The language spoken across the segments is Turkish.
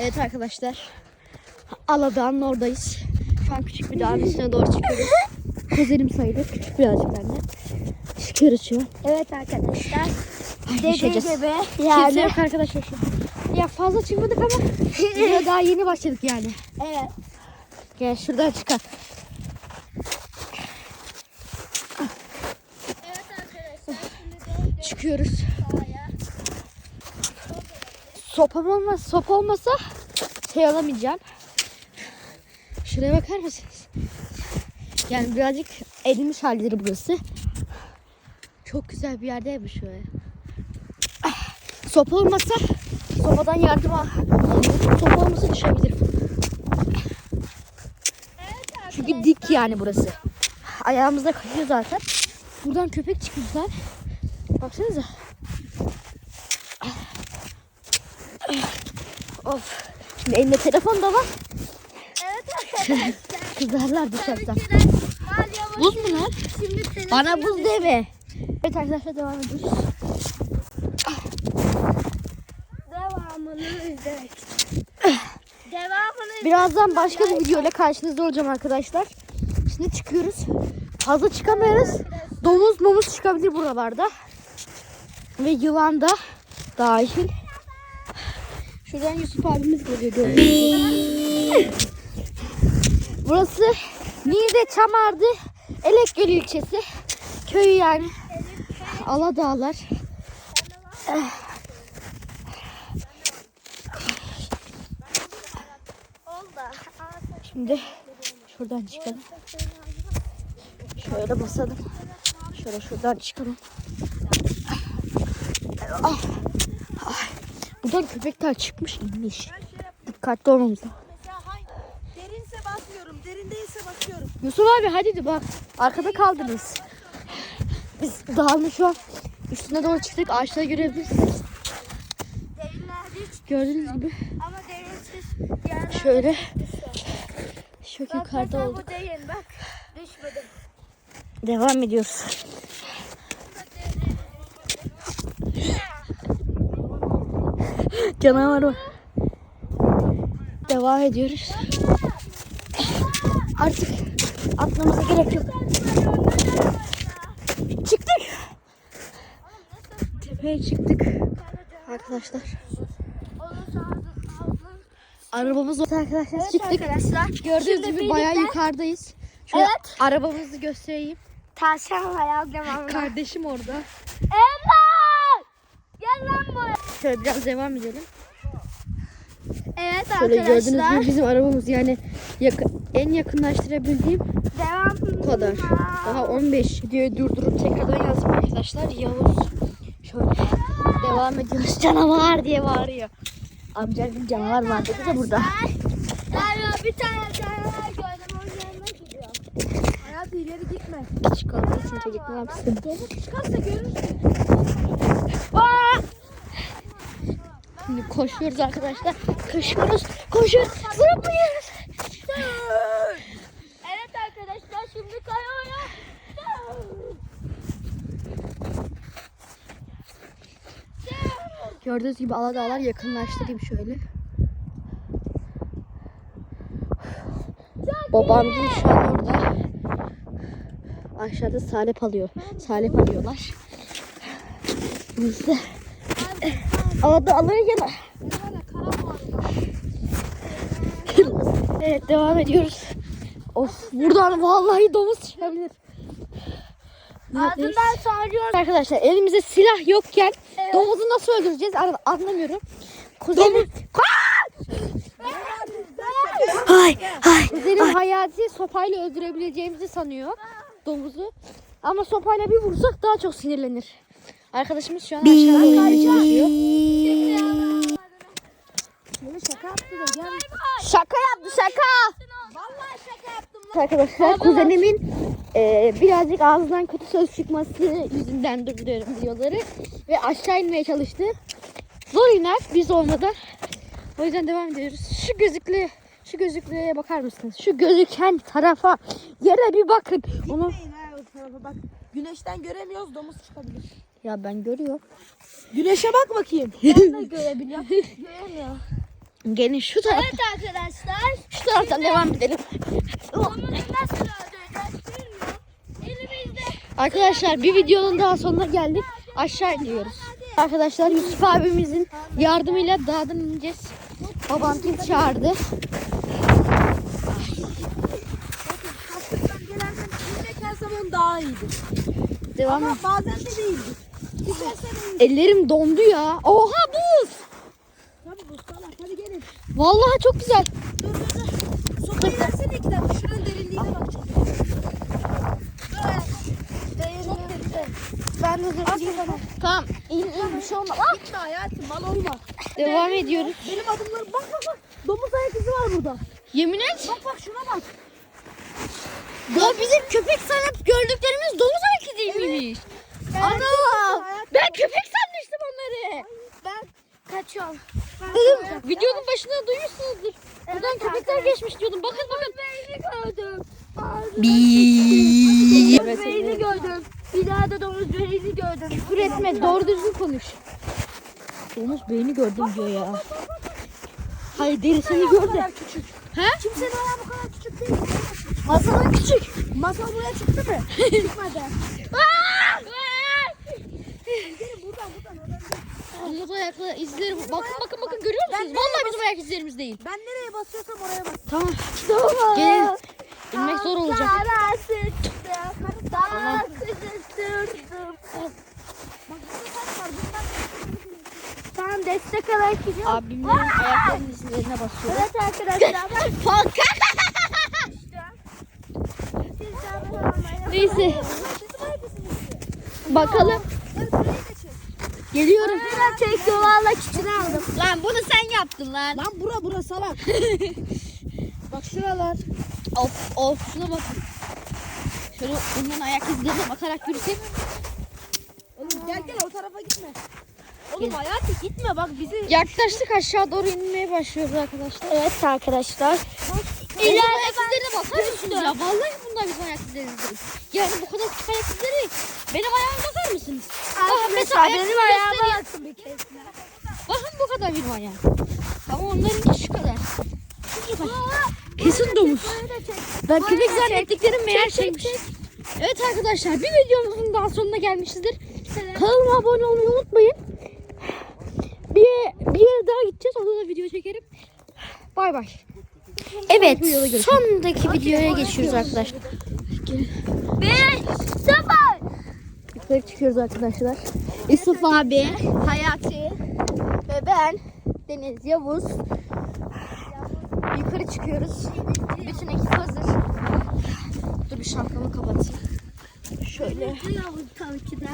Evet arkadaşlar. Aladağ'ın oradayız. Şu an küçük bir dağın üstüne doğru çıkıyoruz. Kuzenim sayılır. Küçük birazcık benden. Çıkıyoruz şu an. Evet arkadaşlar. Ay, Dediği düşeceğiz. gibi Kimse yani. yok arkadaşlar şu an. Ya fazla çıkmadık ama daha yeni başladık yani. Evet. Gel şuradan çıkar. Evet arkadaşlar. Şimdi de Çıkıyoruz. sahaya. Sopam olmaz. Sopa olmasa şey alamayacağım. Şuraya bakar mısınız? Yani birazcık edilmiş halleri burası. Çok güzel bir yerdeymiş şöyle. Ah, Sopa olmasa sopadan yardım al. Sopa olmasa düşebilirim. Evet Çünkü dik yani burası. Ayağımızda kayıyor zaten. Buradan köpek çıkmışlar. Baksanıza. Of. Şimdi elimde telefon da var. Evet arkadaşlar. Kızarlar Meryem'in Buz mu lan? Şimdi Bana buz deme. Evet arkadaşlar devam ediyoruz. Devamını izlemek. Devamını Birazdan başka bir video ile karşınızda olacağım arkadaşlar. Şimdi çıkıyoruz. Fazla çıkamıyoruz. Domuz momuz çıkabilir buralarda. Ve yılan da dahil. Şuradan Yusuf abimiz geliyor. Burası Niğde Çamardı Elek Gölü ilçesi. Köyü yani. Aladağlar. Şimdi şuradan çıkalım. Şöyle basalım. Şöyle şuradan çıkalım. Ah. Ay. Buradan köpekler çıkmış inmiş. Dikkatli olmamız lazım. Mesela hay derinse basmıyorum. Derin değilse basıyorum. Yusuf abi hadi de bak. Arkada kaldınız. Biz dağın şu an üstüne doğru çıktık. Ağaçları görebilirsiniz. Derinlerde hiç Gördüğünüz gibi ama derinsiz yerler. şöyle çok Bak yukarıda mesela olduk. bu derin bak. Düşmedim. Devam ediyoruz. Canavar var. Devam ediyoruz. Artık atlamamıza gerek yok. Çıktık. Tepeye çıktık. Arkadaşlar. Arabamız var arkadaşlar. Evet çıktık. arkadaşlar. Gördüğünüz Şimdi gibi bayağı yukarıdayız. Şöyle Evet. arabamızı göstereyim. Tavşan hayal devamına. Kardeşim orada. Emrah! Gel lan. Şöyle biraz devam edelim. Evet Şöyle gördüğünüz arkadaşlar. gibi bizim arabamız yani yakın, en yakınlaştırabildiğim Devam. bu kadar. Daha 15 diye durdurup tekrardan yazdım arkadaşlar. Yavuz. Şöyle devam ediyoruz. Canavar diye bağırıyor. Amca bir canavar var dedi de burada. Ben bir tane canavar gördüm. Onun yanına gidiyorum. Hayat ileri gitme. Küçük olduğu için çocuk ne yapsın? Domuz çıkarsa görürsün. Şimdi koşuyoruz arkadaşlar. Koşuyoruz. Koşuyoruz. Zıplıyoruz. Evet arkadaşlar şimdi kayıyorum. Gördüğünüz gibi Aladağlar yakınlaştırayım şöyle. Babam gibi şu an orada. Aşağıda salep alıyor. Salep alıyorlar. Biz de Aladağları yana. Evet devam ediyoruz. Of buradan vallahi domuz çıkabilir. Neredeyiz? Ağzından sarıyor. Arkadaşlar elimizde silah yokken domuzu nasıl öldüreceğiz An- anlamıyorum. Kuzenim, hay, hay, Kuzenim hayati sopayla öldürebileceğimizi sanıyor domuzu. Ama sopayla bir vursak daha çok sinirlenir. Arkadaşımız şu an aşağıda inmeye çalışıyor. Şaka yaptı da gel. Şaka yaptı şaka. Vallahi şaka yaptım lan. Arkadaşlar kuzenimin e, birazcık ağzından kötü söz çıkması yüzünden durduruyorum videoları. Ve aşağı inmeye çalıştı. Zor iner biz olmadan. O yüzden devam ediyoruz. Şu gözlüklü şu gözlüklüye bakar mısınız? Şu gözüken tarafa yere bir bakın. Onu Gitmeyin ha o tarafa bak. Güneşten göremiyoruz domuz çıkabilir. Ya ben görüyorum. Güneşe bak bakayım. Ben de görebiliyorum. Göremiyor. Gelin şu taraftan, Evet arkadaşlar. şu taraftan devam edelim. Domuz nasıl öldüreceğiz bilmiyorum. Elimizde. Arkadaşlar bir videonun daha sonuna geldik. Aşağı iniyoruz. Arkadaşlar Yusuf abimizin yardımıyla dağdan ineceğiz. Babam kim çağırdı. Kastıktan inmek her zaman daha iyidir. Devam Ama et. bazen de değildir. Ellerim dondu ya. Oha buz. Tabii bu salak. Hadi gelin. Vallahi çok güzel. Dur dur dur. Sopayı versene iki dakika. Derinliğine bak. Çok Dur derin. Ben de sonra. Tamam. İn in bir şey olmaz. Gitme hayatım. Mal olma. Devam ediyoruz. Benim adımlarım. Bak bak bak. Domuz ayak izi var burada. Yemin et. Bak bak şuna bak. Ya bizim köpek sanıp gördüklerimiz domuz belki değil miymiş? Ana! Ben köpek sanmıştım onları. Ben kaçıyorum. Dedim videonun başında duymuşsunuzdur. Buradan köpekler geçmiş diyordum. Bakın bakın. Beyni gördüm. Bi. Beyni gördüm. Bir daha da domuz beyni gördüm. Küfür etme doğru düzgün konuş. Domuz beyni gördüm diyor ya. Hayır derisini kadar küçük. He? Kimsenin ayağı bu kadar küçük değil. Masadan küçük. Masal buraya çıktı mı? Çıkmadı. Gelin buradan buradan. oradan Domuz ayaklı izleri. Bakın bakın bakın görüyor musunuz? Vallahi bizim ayak izlerimiz değil. Ben nereye basıyorsam oraya bas. Tamam. Gelin. İnmek zor olacak. Daha sıçtım. Daha sıçtım. Bak burada taş var. Bundan Tamam destek alarak gidiyorum. Abimlerin ayaklarının izlerine basıyor. Evet arkadaşlar ben Falka. Neyse. Bizim ayak izimiz. Bakalım. Hadi buraya geçin. Geliyorum. Biraz tek yuvarlak içine aldım. Lan bunu sen yaptın lan. Lan bura bura salak. Bak şuralar. Of of şuna bak. Şöyle onların ayak izlerine bakarak yürüsek. Oğlum gel gel o tarafa gitme. Oğlum Gel. hayatım gitme bak bizi. Yaklaştık aşağı doğru inmeye başlıyoruz arkadaşlar. Evet arkadaşlar. İleride ayak izlerine bakar mısınız ya? Vallahi bunlar bizim ayak değil. Yani bu kadar küçük ayak izleri. Benim ayağıma bakar mısınız? Bakın mesela ayak benim ayağıma baktım bir kez. Bakın bu kadar benim ayağım. Ama onlarınki şu kadar. Kesin domuz. Ben köpek zannettiklerim meğer şeymiş. Evet arkadaşlar bir videomuzun daha sonuna gelmişizdir. Kanalıma abone olmayı unutmayın. Bir, bir yere daha gideceğiz. Orada da video çekerim. Bay bay. Evet sondaki videoya geçiyoruz arkadaşlar. Bir, sıfır. Yukarı çıkıyoruz arkadaşlar. Yusuf abi, Hayati ve ben Deniz Yavuz. Yukarı çıkıyoruz. Bütün ekip hazır. Dur bir şapkamı kapatayım. Şöyle. tabii ki de.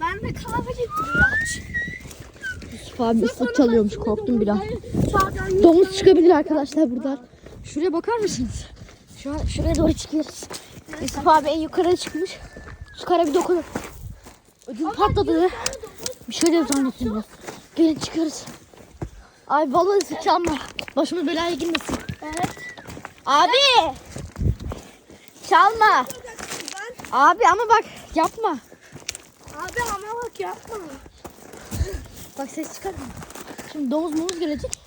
Ben de kahve getireceğim. Abi ıslık çalıyormuş korktum bir an. Domuz çıkabilir arkadaşlar buradan. Şuraya bakar mısınız? Şu an şuraya doğru çıkıyoruz. Yusuf abi en yukarı çıkmış. Şu kara bir dokunun. Ödüm patladı. Bir şey de zannettim ben. Gelin çıkıyoruz. Ay vallahi ıslık çalma. Başıma belaya girmesin. Evet. Abi! Çalma. Abi ama bak yapma. Abi ama bak yapma. Bak ses çıkarma. Şimdi domuz mumuz gelecek.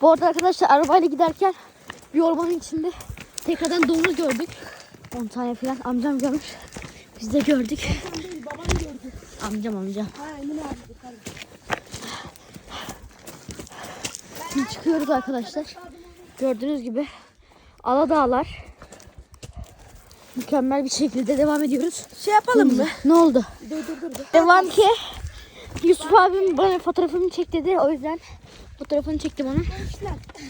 Bu arada arkadaşlar arabayla giderken bir ormanın içinde tekrardan domuz gördük. 10 tane falan amcam görmüş. Biz de gördük. Değil baban gördü. Amcam amcam. Ha Emine abi. tabii. Şimdi çıkıyoruz arkadaşlar. Gördüğünüz gibi Aladağlar. Mükemmel bir şekilde devam ediyoruz. Şey yapalım mı? Ne oldu? Dur dur dur. dur. Devam ki Yusuf abim bana fotoğrafımı çek dedi. O yüzden fotoğrafını çektim onun.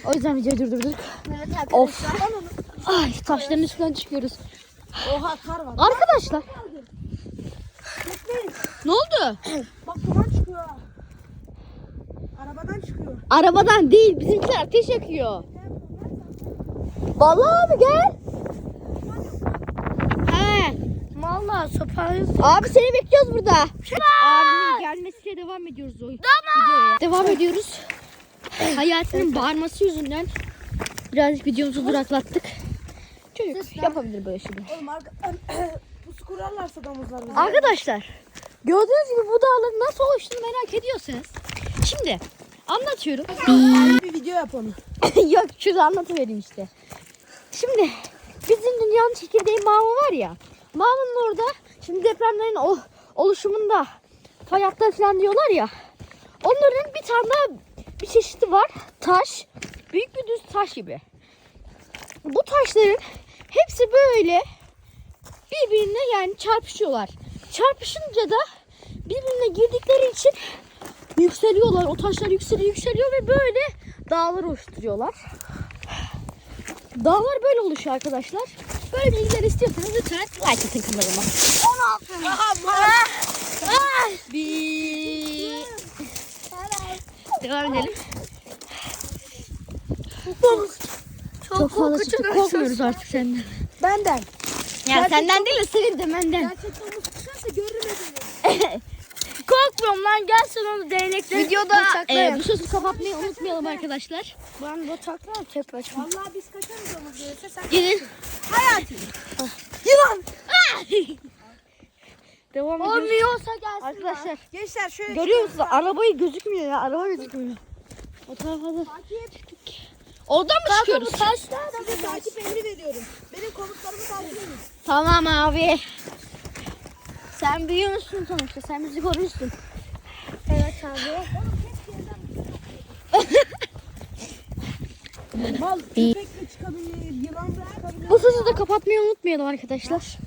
O yüzden videoyu durdurduk. Evet Of. Ay taşların üstünden çıkıyoruz. Oha kar var. Arkadaşlar. Ne oldu? Bak duman çıkıyor. Arabadan çıkıyor. Arabadan değil bizimkiler ateş yakıyor. Vallahi abi gel. He. Sopayı Abi seni bekliyoruz burada. Abimin gelmesiyle devam ediyoruz o videoya. Devam ediyoruz. Hayatının bağırması yüzünden birazcık videomuzu duraklattık. Çocuk yapabilir böyle şeyler. Oğlum arka... Pusu kurarlarsa domuzlar bizi. Arkadaşlar gördüğünüz gibi bu dağların nasıl oluştuğunu merak ediyorsanız şimdi Anlatıyorum. Bir video yap onu. Yok şurada anlatıvereyim işte. Şimdi bizim dünyanın çekirdeği mağma var ya. Mağmanın orada şimdi depremlerin o, oluşumunda fay hatları falan diyorlar ya. Onların bir tane daha bir çeşidi var. Taş. Büyük bir düz taş gibi. Bu taşların hepsi böyle birbirine yani çarpışıyorlar. Çarpışınca da birbirine girdikleri için yükseliyorlar. O taşlar yükseliyor yükseliyor ve böyle dağlar oluşturuyorlar. Dağlar böyle oluşuyor arkadaşlar. Böyle bilgiler istiyorsanız lütfen like atın kanalıma. Bir... Devam edelim. Çok, fazla çıktık. Korkmuyoruz artık senden. Benden. Yani senden değil de senin demenden. Gerçekten omuz çıkarsa görürüm. Korkmuyorum lan gel sen onu değnekle. Videoda e, bu sözü kapatmayı unutmayalım arkadaşlar. Ben bıçaklarım tek başıma. Vallahi biz kaçarız omuz gelirse sen Gelin. Hayati. Yılan. Devam ediyoruz. Olmuyorsa gelsin Arkadaşlar Gençler şöyle görüyor musunuz? Arabayı gözükmüyor ya. Araba gözükmüyor. O tarafa da. Oradan mı çıkıyoruz? Taşlar da takip emri veriyorum. Benim komutlarımı takip edin. Tamam abi. Sen büyüyorsun sonuçta. Sen bizi korursun. Evet abi. Mal çıkabilir, çıkabilir. Bu sözü de kapatmayı unutmayalım arkadaşlar.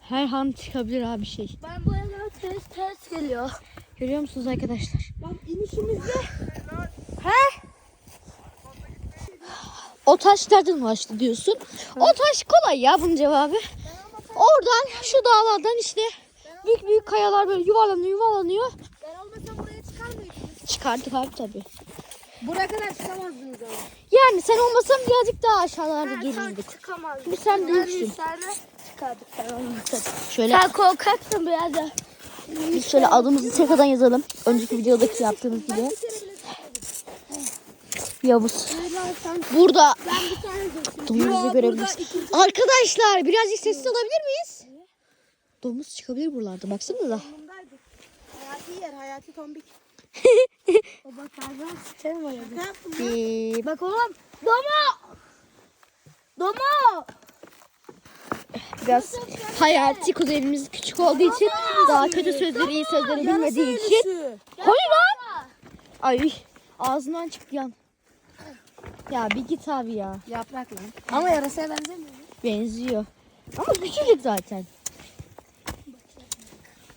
Her an çıkabilir abi şey. Ben bu yana ters ters geliyor. Görüyor musunuz arkadaşlar? Bak inişimizde O taş nereden ulaştı diyorsun. O taş kolay ya bunun cevabı. Oradan şu dağlardan işte büyük büyük kayalar böyle yuvarlanıyor yuvarlanıyor. ben olmasam buraya çıkar mıydınız? Çıkardık abi tabii. Buraya kadar çıkamazdınız ama. Yani sen olmasan birazcık daha aşağılarda dururduk. Çıkamaz. Şimdi sen büyüksün. Çıkardık sen olmasan. Şöyle Sen korkaksın biraz da. biz şöyle adımızı tekrardan yazalım. Önceki videodaki yaptığımız gibi. Yavuz. Burada domuzumuzu görebiliriz. Arkadaşlar birazcık sessiz olabilir miyiz? Domuz çıkabilir buralarda. Baksana da. Hayati yer, hayati tombik. O bakardan sıçarım öyle. Ne yaptın? Bir Bak oğlum. Domo. Domo. biraz hayati kuzeyimiz küçük olduğu için daha kötü sözleri iyi sözleri bilmediği için. Koy lan. Ay ağzından çıktı yan. Ya bir git abi ya. Yaprak lan. Ama yarasaya benzemiyor. Benziyor. Ama küçücük zaten.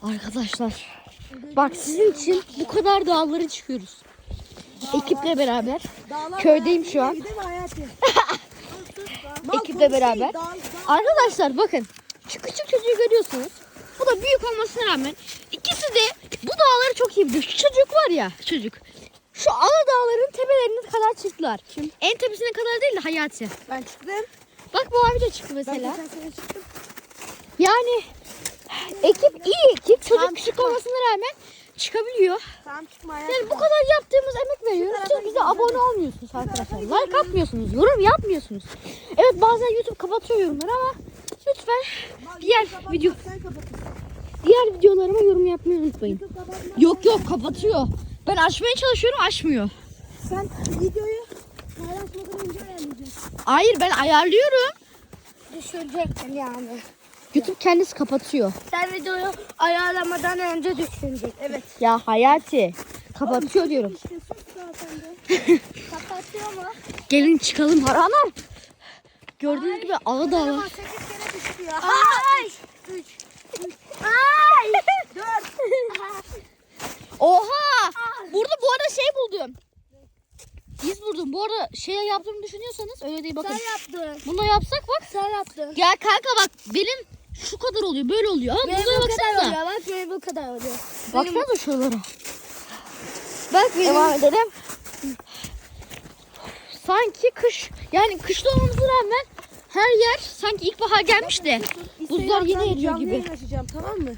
Arkadaşlar. Bak sizin için bu kadar dağları çıkıyoruz. Ekiple beraber. Dağlar Köydeyim şu an. Ekiple beraber. Arkadaşlar bakın. Şu küçük çocuğu görüyorsunuz. Bu da büyük olmasına rağmen ikisi de bu dağları çok iyi biliyor. Şu çocuk var ya çocuk. Şu ana dağların tepelerine kadar çıktılar. En tepesine kadar değil de Hayati. Ben çıktım. Bak bu abi de çıktı Ben mesela. geçen sene çıktım. Yani ekip iyi ekip. Çocuk Tamam, küçük çıkma. olmasına rağmen çıkabiliyor. Tamam çıkma hayati. Yani bu kadar yaptığımız emek veriyoruz. tarafa Siz bize gidelim, abone olmuyorsunuz arkadaşlar. Like atmıyorsunuz. Yorum yapmıyorsunuz. Evet bazen YouTube kapatıyor yorumları ama lütfen diğer video Sen kapatın. diğer videolarıma yorum yapmayı unutmayın. Kapatma. Yok yok kapatıyor. Ben açmaya çalışıyorum açmıyor. Sen videoyu paylaşmadan önce ayarlayacaksın. Hayır ben ayarlıyorum. Düşürecektin yani. YouTube kendisi kapatıyor. Sen videoyu ayarlamadan önce düşünecektin. Evet. Ya Hayati kapatıyor diyorum. İşte sus zaten de. Kapatıyor mu? Gelin çıkalım haranar. Gördüğünüz gibi ağa dağı. Ama 8 kere düştü ya. Ay. Üç. Ay. Dört. Oha! Burada bu arada şey buldum. İz buldum. Bu arada şey yaptığımı düşünüyorsanız öyle değil bakın. Sen yaptın. Bunu yapsak bak. Sen yaptın. Ya kanka bak benim şu kadar oluyor böyle oluyor. Ama Benim bu kadar baksanıza. oluyor. Bak benim bu kadar oluyor. Baksanıza şuralara. Bak benim. Devam edelim. Sanki kış yani kışta olmamıza rağmen her yer sanki ilkbahar gelmiş de buzlar yeni eriyor gibi. açacağım tamam mı?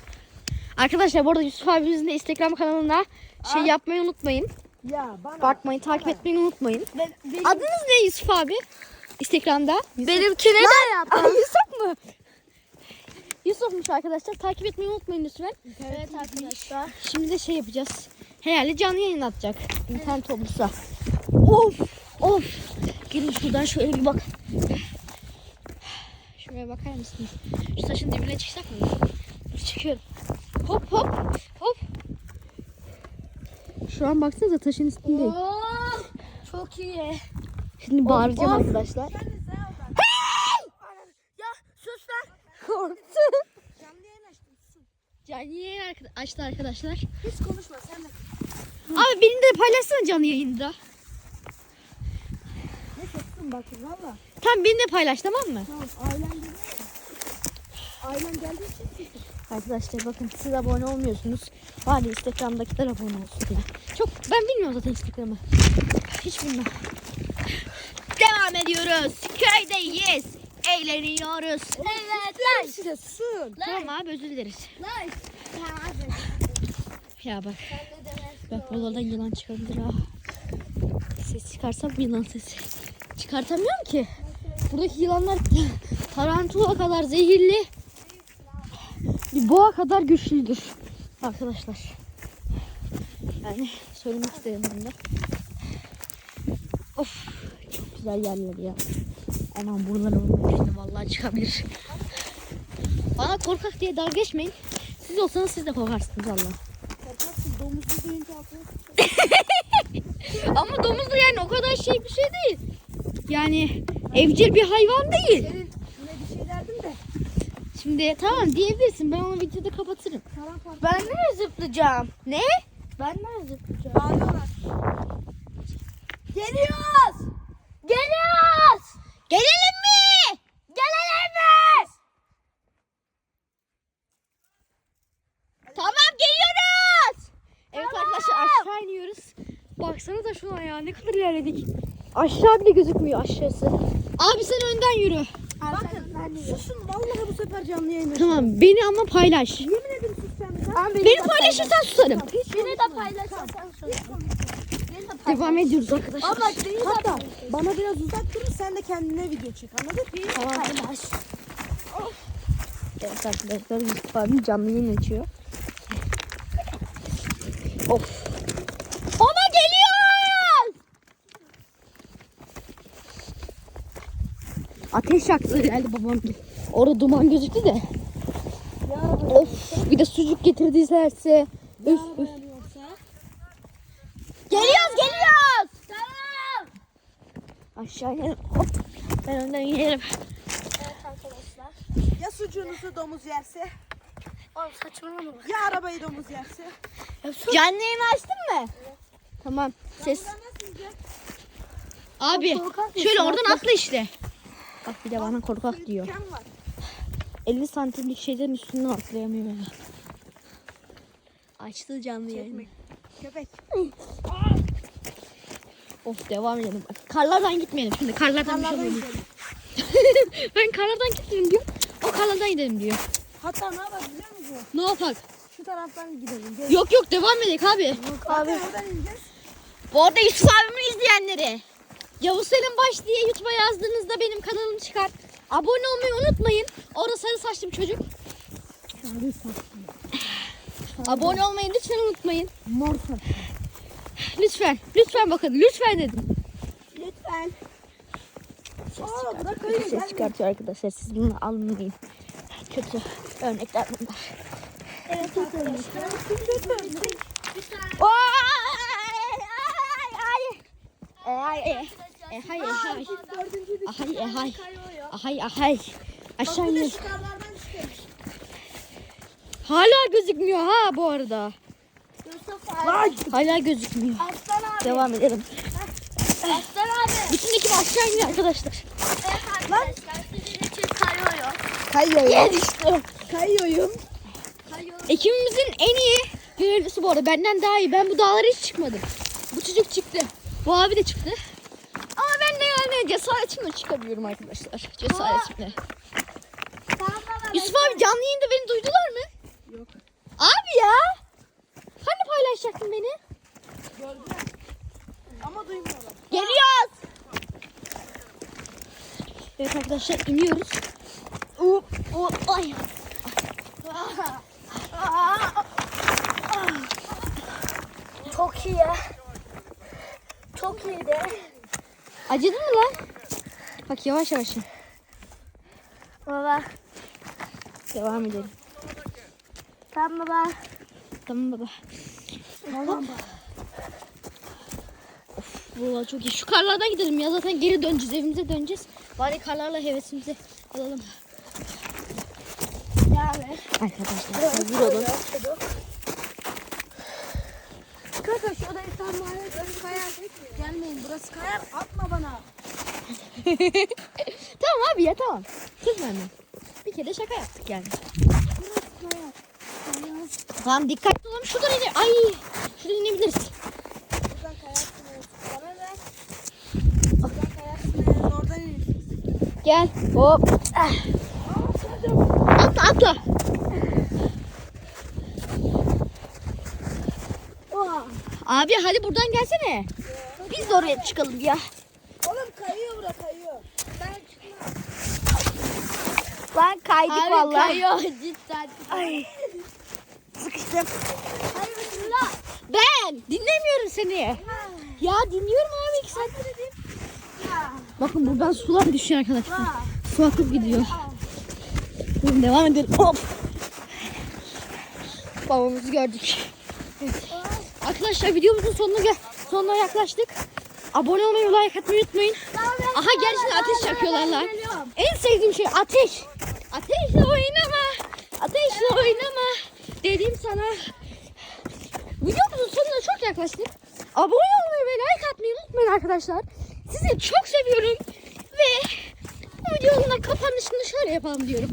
Arkadaşlar bu arada Yusuf abimizin de Instagram kanalına şey Aa. yapmayı unutmayın. Ya bana. Bakmayı, takip etmeyi unutmayın. Ben, benim, Adınız ne Yusuf abi? Instagram'da. benimkine de yap. Aa, Yusuf mu? Yusuf'muş arkadaşlar. Takip etmeyi unutmayın lütfen. Evet arkadaşlar. Şimdi de şey yapacağız. Herhalde canlı yayın atacak. İnternet olursa. Of of. Gelin şuradan şöyle bir bak. Şuraya bakar mısınız? Şu taşın dibine çıksak mı? Dur çıkıyorum. Hop hop hop. Şu an baksanıza taşın üstündeyim. Oo, çok iyi. Şimdi bağıracağım of. arkadaşlar. Ya sus lan. Korktum. Canlı yayın açtım. Sus. Canlı yayın açtı arkadaşlar. Hiç konuşma sen de. Abi beni de paylaşsana canlı yayında. Ne sessin bak valla. Tamam beni de paylaş tamam mı? Tamam ailen geliyor. Ailen geldiği için. Arkadaşlar bakın siz abone olmuyorsunuz. Bari Instagram'dakiler abone olsun ya. Çok ben bilmiyorum zaten Instagram'ı. Hiç bilmem. Devam ediyoruz. Köydeyiz. Eğleniyoruz. Evet lan. Size susun. Tamam abi özür dileriz. Lan. Hadi. Ya bak. Bak buralardan yılan çıkabilir ha. Ses çıkarsam yılan sesi. Çıkartamıyorum ki. Buradaki yılanlar tarantula kadar zehirli. Bir boğa kadar güçlüdür. Arkadaşlar. Yani söylemek istedim bunu. Of. Çok güzel yerler ya. Aman buralar olmuyor işte vallahi çıkabilir. Bana korkak diye dalga geçmeyin. Siz olsanız siz de korkarsınız valla. Korkarsın domuzu duyunca Ama domuz da yani o kadar şey bir şey değil. Yani evcil bir hayvan değil. Senin yine bir şey derdim de. Şimdi tamam diyebilirsin. Ben onu videoda kapatırım. Paramparça. Ben nereye zıplayacağım? Ne? Ben nereye zıplayacağım? Bağırıyorlar. Geliyoruz. Geliyoruz. Gelelim mi? Gelelim mi? Tamam geliyoruz. Evet arkadaşlar aşağı iniyoruz. Baksana da şuna ya ne kadar ilerledik. Aşağı bile gözükmüyor aşağısı. Abi sen önden yürü. Bakın susun vallahi bu sefer canlı yayın. Tamam beni ama paylaş. Yemin ederim sus sen de. Ama Beni paylaşırsan susarım. Beni de paylaşırsan paylaş. Devam ediyoruz arkadaşlar. Ama beni de Hatta bana biraz uzak durun sen de kendine video çek anladın mı? Tamam. Evet arkadaşlar Yusuf abim canlı yayın açıyor. Of. Ona geliyor. Ateş yaktı geldi babam. Orada duman gözüktü de. Of bir de sucuk getirdiylerse. Üf üf. Geliyoruz geliyoruz. Tamam. Aşağı inelim. Hop. Ben önden inerim. Evet arkadaşlar. Ya sucuğunuzu domuz yerse Oğlum saçmalama bak. ya arabayı domuz yerse. Canlı yayını açtın mı? Tamam. Ses. Abi şöyle oradan atla işte. Bak bir de bana korkak diyor. Ülkem var. 50 santimlik şeyden üstünden atlayamıyor ya. Açtı canlı yayını. Köpek. Of devam edelim. Bak, karlardan gitmeyelim şimdi. Karlardan, bir şey Karlardan ben karlardan gitmeyelim diyor. O karlardan gidelim diyor. Hatta ne yapalım biliyor musun? Ne yapak? Şu taraftan gidelim. Gel. Yok yok devam edelim abi. Abi. Oradan ineceğiz. Bu arada Yusuf abimin izleyenleri. Yavuz Selim Baş diye YouTube'a yazdığınızda benim kanalım çıkar. Abone olmayı unutmayın. Orada sarı saçlı bir çocuk. Abone olmayı lütfen unutmayın. Mor Lütfen. Lütfen bakın. Lütfen dedim. Lütfen. Ses Aa, çıkartıyor. öyle Ses çıkartıyor arkadaşlar. Siz bunu almayın. Kötü örnekler bunlar. Evet arkadaşlar. Bir tane Ay ay ay. E hay e hay. Dördüncü bir Ahay e hay. kayıyor. Ahay ahay. Aşağı Bir de iniyor. şu karlardan çıkıyoruz. Hala gözükmüyor ha bu arada. Hala gözükmüyor. Aslan abi. Devam edelim. Aslan abi. Bütün ekip aşağı iniyor arkadaşlar. Evet arkadaşlar. Sizin için kayıyor. Kayıyorum. Gel işte. Kayıyorum. Kayıyor. Ekibimizin en iyi görevlisi bu arada. Benden daha iyi. Ben bu dağlara hiç çıkmadım. Bu çocuk çıktı. Bu abi de çıktı. Ama ben de yani cesaretimle çıkabiliyorum arkadaşlar. Cesaretimle. Yusuf abi canlı yayında beni duydular mı? Yok. Abi ya. Hani paylaşacaktın beni? Gördüler. Ama duymuyorlar. Geliyoruz. Evet arkadaşlar iniyoruz. Oo, oo, ay. Çok iyi. Çok iyiydi. Acıdı mı lan? Bak yavaş yavaş. Baba. Devam edelim. Tamam baba. Tamam baba. Tamam Of valla çok iyi. Şu karlardan gidelim ya zaten geri döneceğiz evimize döneceğiz. Bari karlarla hevesimizi alalım. Yani. Arkadaşlar hazır olun. Kanka şurada bir tane mahalle dönüp kayar. Gelmeyin burası kayar. Atma bana. Tamam abi ya tamam. Kızma hemen. Bir kere şaka yaptık yani. Tamam dikkatli olalım. Şuradan ine. Ay. Şuradan inebiliriz. Buradan kayarsınız. Bana ver. Buradan kayarsınız. Oradan inirsiniz. Gel. Hop. Ah. Atla atla. Abi hadi buradan gelsene. Biz de oraya çıkalım ya. Oğlum kayıyor bura kayıyor. Ben çıkmam. Lan kaydık vallahi. kayıyor cidden. Ay. Sıkıştım. Hayır bismillah. Ben dinlemiyorum seni. Ya dinliyorum abi iki saat. Bakın buradan sular düşüyor arkadaşlar. Su akıp gidiyor. Durun devam edelim. Hop. Babamızı gördük. Evet. Arkadaşlar videomuzun sonuna gel sonuna yaklaştık. Abone olmayı, like atmayı unutmayın. Aha gerçekten ateş yakıyorlar lan. En sevdiğim şey ateş. Ateşle oynama. Dedim sana. Videomuzun sonuna çok yaklaştık. Abone olmayı ve like atmayı unutmayın arkadaşlar. Sizi çok seviyorum. Ve bu videonun da kapanışını şöyle yapalım diyorum.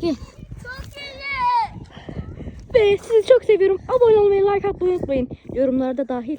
Gel. Ve sizi çok seviyorum. Abone olmayı, like atmayı unutmayın. Yorumlarda dahil.